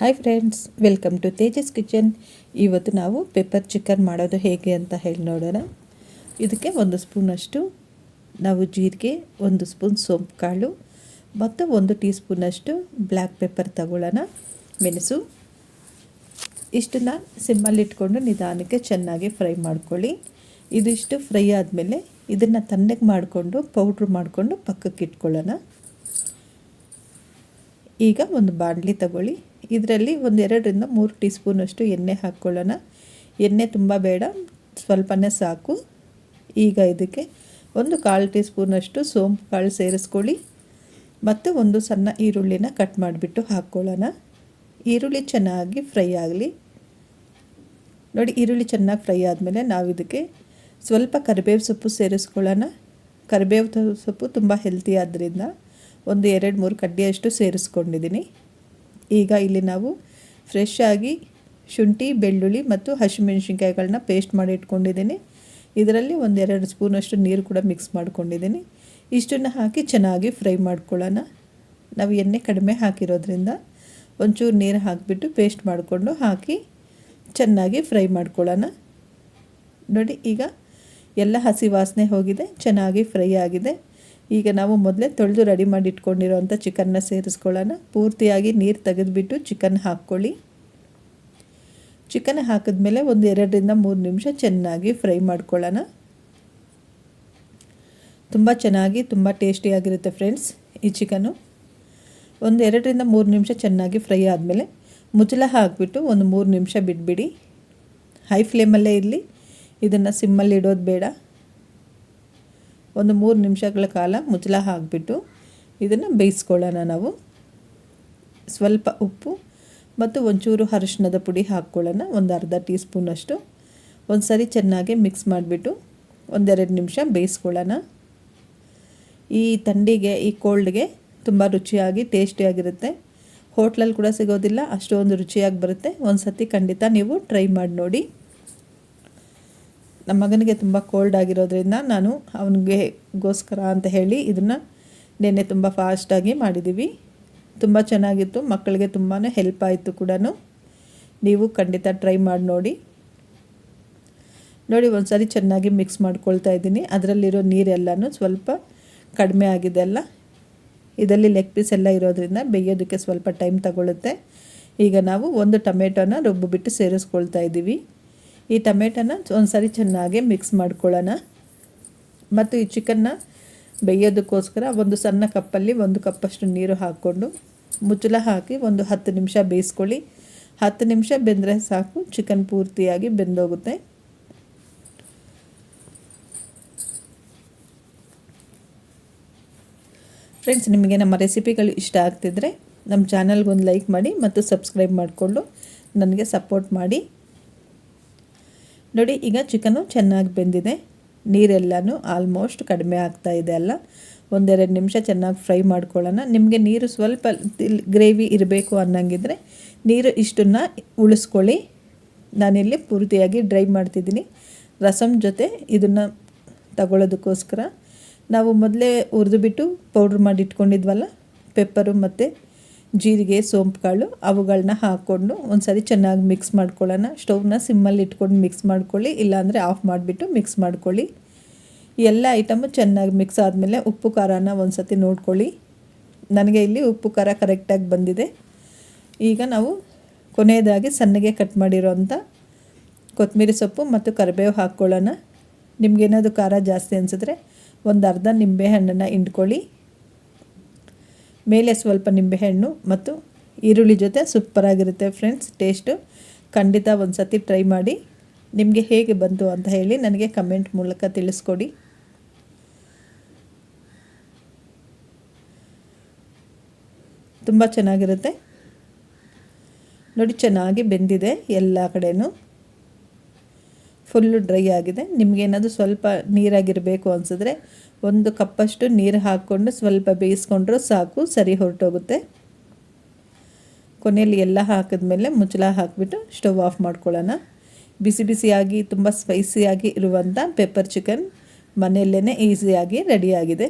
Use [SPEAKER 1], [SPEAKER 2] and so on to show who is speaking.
[SPEAKER 1] Hi friends welcome to Tejas kitchen ಇವತ್ತು ನಾವು pepper chicken ಮಾಡೋದು ಹೇಗೆ ಅಂತ ಹೇಳಿ ನೋಡೋಣ. ಇದಕ್ಕೆ ಒಂದು ಸ್ಪೂನಷ್ಟು ನಾವು ಜೀರಿಗೆ, ಒಂದು ಸ್ಪೂನ್ ಸೋಂಪು ಕಾಳು, ಮತ್ತು ಒಂದು ಟೀ ಸ್ಪೂನಷ್ಟು ಬ್ಲ್ಯಾಕ್ ಪೆಪ್ಪರ್ ತಗೊಳ್ಳೋಣ. ಮೆಣಸು, ಇಷ್ಟನ್ನು ಸಿಮ್ಮಲ್ಲಿ ಇಟ್ಕೊಂಡು ನಿಧಾನಕ್ಕೆ ಚೆನ್ನಾಗಿ ಫ್ರೈ ಮಾಡ್ಕೊಳ್ಳಿ. ಇದಿಷ್ಟು ಫ್ರೈ ಆದಮೇಲೆ ಇದನ್ನು ತಣ್ಣಗೆ ಮಾಡಿಕೊಂಡು ಪೌಡ್ರ್ ಮಾಡಿಕೊಂಡು ಪಕ್ಕಕ್ಕೆ ಇಟ್ಕೊಳ್ಳೋಣ. ಈಗ ಒಂದು ಬಾಣಲಿ ತಗೊಳ್ಳಿ. ಇದರಲ್ಲಿ ಒಂದು ಎರಡರಿಂದ ಮೂರು ಟೀ ಸ್ಪೂನಷ್ಟು ಎಣ್ಣೆ ಹಾಕ್ಕೊಳ್ಳೋಣ. ಎಣ್ಣೆ ತುಂಬ ಬೇಡ, ಸ್ವಲ್ಪನೇ ಸಾಕು. ಈಗ ಇದಕ್ಕೆ ಒಂದು ಕಾಲು ಟೀ ಸ್ಪೂನಷ್ಟು ಸೋಂಪು ಕಾಳು ಸೇರಿಸ್ಕೊಳ್ಳಿ. ಮತ್ತು ಒಂದು ಸಣ್ಣ ಈರುಳ್ಳಿನ ಕಟ್ ಮಾಡಿಬಿಟ್ಟು ಹಾಕ್ಕೊಳ್ಳೋಣ. ಈರುಳ್ಳಿ ಚೆನ್ನಾಗಿ ಫ್ರೈ ಆಗಲಿ. ನೋಡಿ, ಈರುಳ್ಳಿ ಚೆನ್ನಾಗಿ ಫ್ರೈ ಆದಮೇಲೆ ನಾವು ಇದಕ್ಕೆ ಸ್ವಲ್ಪ ಕರಿಬೇವು ಸೊಪ್ಪು ಸೇರಿಸ್ಕೊಳ್ಳೋಣ. ಕರಿಬೇವು ಸೊಪ್ಪು ತುಂಬ ಹೆಲ್ತಿ ಆದ್ದರಿಂದ ಒಂದು ಎರಡು ಮೂರು ಕಡ್ಡಿಯಷ್ಟು ಸೇರಿಸ್ಕೊಂಡಿದ್ದೀನಿ. ಈಗ ಇಲ್ಲಿ ನಾವು ಫ್ರೆಶ್ ಆಗಿ ಶುಂಠಿ, ಬೆಳ್ಳುಳ್ಳಿ ಮತ್ತು ಹಸಿಮೆಣ್ಸಿನ್ಕಾಯಿಗಳನ್ನ ಪೇಸ್ಟ್ ಮಾಡಿ ಇಟ್ಕೊಂಡಿದ್ದೀನಿ. ಇದರಲ್ಲಿ ಒಂದೆರಡು ಸ್ಪೂನಷ್ಟು ನೀರು ಕೂಡ ಮಿಕ್ಸ್ ಮಾಡ್ಕೊಂಡಿದ್ದೀನಿ. ಇಷ್ಟನ್ನು ಹಾಕಿ ಚೆನ್ನಾಗಿ ಫ್ರೈ ಮಾಡ್ಕೊಳ್ಳೋಣ. ನಾವು ಎಣ್ಣೆ ಕಡಿಮೆ ಹಾಕಿರೋದ್ರಿಂದ ಒಂಚೂರು ನೀರು ಹಾಕಿಬಿಟ್ಟು ಪೇಸ್ಟ್ ಮಾಡಿಕೊಂಡು ಹಾಕಿ ಚೆನ್ನಾಗಿ ಫ್ರೈ ಮಾಡ್ಕೊಳ್ಳೋಣ. ನೋಡಿ ಈಗ ಎಲ್ಲ ಹಸಿ ವಾಸನೆ ಹೋಗಿದೆ, ಚೆನ್ನಾಗಿ ಫ್ರೈ ಆಗಿದೆ. ಈಗ ನಾವು ಮೊದಲೇ ತೊಳೆದು ರೆಡಿ ಮಾಡಿ ಇಟ್ಕೊಂಡಿರೋಂಥ ಚಿಕನ್ನ ಸೇರಿಸ್ಕೊಳ್ಳೋಣ. ಪೂರ್ತಿಯಾಗಿ ನೀರು ತೆಗೆದುಬಿಟ್ಟು ಚಿಕನ್ ಹಾಕ್ಕೊಳ್ಳಿ. ಚಿಕನ್ ಹಾಕಿದ್ಮೇಲೆ ಒಂದು ಎರಡರಿಂದ ಮೂರು ನಿಮಿಷ ಚೆನ್ನಾಗಿ ಫ್ರೈ ಮಾಡ್ಕೊಳ್ಳೋಣ. ತುಂಬ ಚೆನ್ನಾಗಿ, ತುಂಬ ಟೇಸ್ಟಿಯಾಗಿರುತ್ತೆ ಫ್ರೆಂಡ್ಸ್ ಈ ಚಿಕನು. ಒಂದು ಎರಡರಿಂದ ಮೂರು ನಿಮಿಷ ಚೆನ್ನಾಗಿ ಫ್ರೈ ಆದಮೇಲೆ ಮುಚ್ಚಳ ಹಾಕಿಬಿಟ್ಟು ಒಂದು ಮೂರು ನಿಮಿಷ ಬಿಟ್ಬಿಡಿ. ಹೈ ಫ್ಲೇಮಲ್ಲೇ ಇರಲಿ. ಇದನ್ನು ಸಿಮ್ಮಲ್ಲಿ ಇಡೋದು ಬೇಡ. ಒಂದು ಮೂರು ನಿಮಿಷಗಳ ಕಾಲ ಮುಚ್ಚಳ ಹಾಕಿಬಿಟ್ಟು ಇದನ್ನು ಬೇಯಿಸ್ಕೊಳ್ಳೋಣ ನಾವು. ಸ್ವಲ್ಪ ಉಪ್ಪು ಮತ್ತು ಒಂಚೂರು ಅರಿಶಿಣದ ಪುಡಿ ಹಾಕ್ಕೊಳ್ಳೋಣ. ಒಂದು ಅರ್ಧ ಟೀ ಸ್ಪೂನಷ್ಟು ಒಂದು ಸರಿ ಚೆನ್ನಾಗಿ ಮಿಕ್ಸ್ ಮಾಡಿಬಿಟ್ಟು ಒಂದೆರಡು ನಿಮಿಷ ಬೇಯಿಸ್ಕೊಳ್ಳೋಣ. ಈ ಥಂಡಿಗೆ, ಈ ಕೋಲ್ಡ್ಗೆ ತುಂಬ ರುಚಿಯಾಗಿ, ಟೇಸ್ಟಿಯಾಗಿರುತ್ತೆ. ಹೋಟ್ಲಲ್ಲಿ ಕೂಡ ಸಿಗೋದಿಲ್ಲ, ಅಷ್ಟೊಂದು ರುಚಿಯಾಗಿ ಬರುತ್ತೆ. ಒಂದು ಸತಿ ಖಂಡಿತ ನೀವು ಟ್ರೈ ಮಾಡಿ ನೋಡಿ. ನಮ್ಮ ಮಗನಿಗೆ ತುಂಬ ಕೋಲ್ಡ್ ಆಗಿರೋದ್ರಿಂದ ನಾನು ಅವನಿಗೆಗೋಸ್ಕರ ಅಂತ ಹೇಳಿ ಇದನ್ನು ನೆನ್ನೆ ತುಂಬ ಫಾಸ್ಟಾಗಿ ಮಾಡಿದ್ದೀವಿ ತುಂಬ ಚೆನ್ನಾಗಿತ್ತು, ಮಕ್ಕಳಿಗೆ ತುಂಬಾ ಹೆಲ್ಪ್ ಆಯಿತು ಕೂಡ ನೀವು ಖಂಡಿತ ಟ್ರೈ ಮಾಡಿ ನೋಡಿ. ನೋಡಿ ಒಂದು ಸಾರಿ ಚೆನ್ನಾಗಿ ಮಿಕ್ಸ್ ಮಾಡ್ಕೊಳ್ತಾ ಇದ್ದೀನಿ. ಅದರಲ್ಲಿರೋ ನೀರೆಲ್ಲನೂ ಸ್ವಲ್ಪ ಕಡಿಮೆ ಆಗಿದೆ ಅಲ್ಲ? ಇದರಲ್ಲಿ ಲೆಗ್ ಪೀಸ್ ಎಲ್ಲ ಇರೋದ್ರಿಂದ ಬೇಯೋದಕ್ಕೆ ಸ್ವಲ್ಪ ಟೈಮ್ ತಗೊಳ್ಳುತ್ತೆ ಈಗ ನಾವು ಒಂದು ಟೊಮೆಟೊನ ರುಬ್ಬಿಬಿಟ್ಟು ಸೇರಿಸ್ಕೊಳ್ತಾ ಇದ್ದೀವಿ. ಈ ಟೊಮೆಟೋನ ಒಂದು ಸಾರಿ ಚೆನ್ನಾಗಿ ಮಿಕ್ಸ್ ಮಾಡ್ಕೊಳ್ಳೋಣ. ಮತ್ತು ಈ ಚಿಕನ್ನ ಬೇಯೋದಕ್ಕೋಸ್ಕರ ಒಂದು ಸಣ್ಣ ಕಪ್ಪಲ್ಲಿ ಒಂದು ಕಪ್ಪಷ್ಟು ನೀರು ಹಾಕ್ಕೊಂಡು ಮುಚ್ಚಳ ಹಾಕಿ ಒಂದು ಹತ್ತು ನಿಮಿಷ ಬೇಯಿಸ್ಕೊಳ್ಳಿ. ಹತ್ತು ನಿಮಿಷ ಬೆಂದರೆ ಸಾಕು ಚಿಕನ್ ಪೂರ್ತಿಯಾಗಿ ಬೆಂದೋಗುತ್ತೆ. ಫ್ರೆಂಡ್ಸ್ ನಿಮಗೆ ನಮ್ಮ ರೆಸಿಪಿಗಳು ಇಷ್ಟ ಆಗ್ತಿದ್ರೆ ನಮ್ಮ ಚಾನಲ್ಗೊಂದು ಲೈಕ್ ಮಾಡಿ ಮತ್ತು ಸಬ್ಸ್ಕ್ರೈಬ್ ಮಾಡಿಕೊಂಡು ನನಗೆ ಸಪೋರ್ಟ್ ಮಾಡಿ. ನೋಡಿ, ಈಗ ಚಿಕನು ಚೆನ್ನಾಗಿ ಬೆಂದಿದೆ. ನೀರೆಲ್ಲನೂ ಆಲ್ಮೋಸ್ಟ್ ಕಡಿಮೆ ಆಗ್ತಾ ಇದೆ ಅಲ್ಲ. ಒಂದೆರಡು ನಿಮಿಷ ಚೆನ್ನಾಗಿ ಫ್ರೈ ಮಾಡ್ಕೊಳ್ಳೋಣ. ನಿಮಗೆ ನೀರು ಸ್ವಲ್ಪ ಗ್ರೇವಿ ಇರಬೇಕು ಅನ್ನಂಗಿದ್ರೆ ನೀರು ಇಷ್ಟನ್ನು ಉಳಿಸ್ಕೊಳ್ಳಿ. ನಾನಿಲ್ಲಿ ಪೂರ್ತಿಯಾಗಿ ಡ್ರೈ ಮಾಡ್ತಿದ್ದೀನಿ. ರಸಮ್ ಜೊತೆ ಇದನ್ನು ತಗೊಳ್ಳೋದಕ್ಕೋಸ್ಕರ ನಾವು ಮೊದಲೇ ಹುರಿದು ಬಿಟ್ಟು ಪೌಡ್ರ್ ಮಾಡಿ ಇಟ್ಕೊಂಡಿದ್ವಲ್ಲ ಪೆಪ್ಪರು ಮತ್ತು ಜೀರಿಗೆ ಸೋಂಪು ಕಾಳು ಅವುಗಳನ್ನ ಹಾಕ್ಕೊಂಡು ಒಂದು ಸರಿ ಚೆನ್ನಾಗಿ ಮಿಕ್ಸ್ ಮಾಡ್ಕೊಳ್ಳೋಣ. ಸ್ಟೌವ್ನ ಸಿಮ್ಮಲ್ಲಿ ಇಟ್ಕೊಂಡು ಮಿಕ್ಸ್ ಮಾಡ್ಕೊಳ್ಳಿ. ಇಲ್ಲಾಂದರೆ ಆಫ್ ಮಾಡಿಬಿಟ್ಟು ಮಿಕ್ಸ್ ಮಾಡ್ಕೊಳ್ಳಿ. ಎಲ್ಲ ಐಟಮು ಚೆನ್ನಾಗಿ ಮಿಕ್ಸ್ ಆದಮೇಲೆ ಉಪ್ಪು ಖಾರನ ಒಂದು ಸತಿ ನೋಡ್ಕೊಳ್ಳಿ. ನನಗೆ ಇಲ್ಲಿ ಉಪ್ಪು ಖಾರ ಕರೆಕ್ಟಾಗಿ ಬಂದಿದೆ. ಈಗ ನಾವು ಕೊನೆಯದಾಗಿ ಸಣ್ಣಗೆ ಕಟ್ ಮಾಡಿರೋಂಥ ಕೊತ್ತಂಬರಿ ಸೊಪ್ಪು ಮತ್ತು ಕರಿಬೇವು ಹಾಕ್ಕೊಳ್ಳೋಣ. ನಿಮಗೇನಾದರೂ ಖಾರ ಜಾಸ್ತಿ ಅನಿಸಿದ್ರೆ ಒಂದು ಅರ್ಧ ನಿಂಬೆ ಹಣ್ಣನ್ನು ಹಿಂಡ್ಕೊಳ್ಳಿ. ಮೇಲೆ ಸ್ವಲ್ಪ ನಿಂಬೆಹಣ್ಣು ಮತ್ತು ಈರುಳ್ಳಿ ಜೊತೆ ಸೂಪರಾಗಿರುತ್ತೆ ಫ್ರೆಂಡ್ಸ್ ಟೇಸ್ಟು ಖಂಡಿತ ಒಂದು ಸತಿ ಟ್ರೈ ಮಾಡಿ. ನಿಮಗೆ ಹೇಗೆ ಬಂತು ಅಂತ ಹೇಳಿ ನನಗೆ ಕಮೆಂಟ್ ಮೂಲಕ ತಿಳಿಸ್ಕೊಡಿ. ತುಂಬ ಚೆನ್ನಾಗಿರುತ್ತೆ. ನೋಡಿ ಚೆನ್ನಾಗಿ ಬೆಂದಿದೆ ಎಲ್ಲ ಕಡೆಯೂ ಫುಲ್ಲು ಡ್ರೈ ಆಗಿದೆ. ನಿಮಗೇನಾದರೂ ಸ್ವಲ್ಪ ನೀರಾಗಿರಬೇಕು ಅನಿಸಿದ್ರೆ ಒಂದು ಕಪ್ಪಷ್ಟು ನೀರು ಹಾಕ್ಕೊಂಡು ಸ್ವಲ್ಪ ಬೇಯಿಸ್ಕೊಂಡ್ರೂ ಸಾಕು, ಸರಿ ಹೊರಟೋಗುತ್ತೆ. ಕೊನೆಯಲ್ಲಿ ಎಲ್ಲ ಹಾಕಿದ್ಮೇಲೆ ಮುಚ್ಚಳ ಹಾಕಿಬಿಟ್ಟು ಸ್ಟವ್ ಆಫ್ ಮಾಡ್ಕೊಳ್ಳೋಣ. ಬಿಸಿ ಬಿಸಿಯಾಗಿ, ತುಂಬ ಸ್ಪೈಸಿಯಾಗಿ ಇರುವಂಥ ಪೆಪ್ಪರ್ ಚಿಕನ್ ಮನೆಯಲ್ಲೇ ಈಸಿಯಾಗಿ ರೆಡಿಯಾಗಿದೆ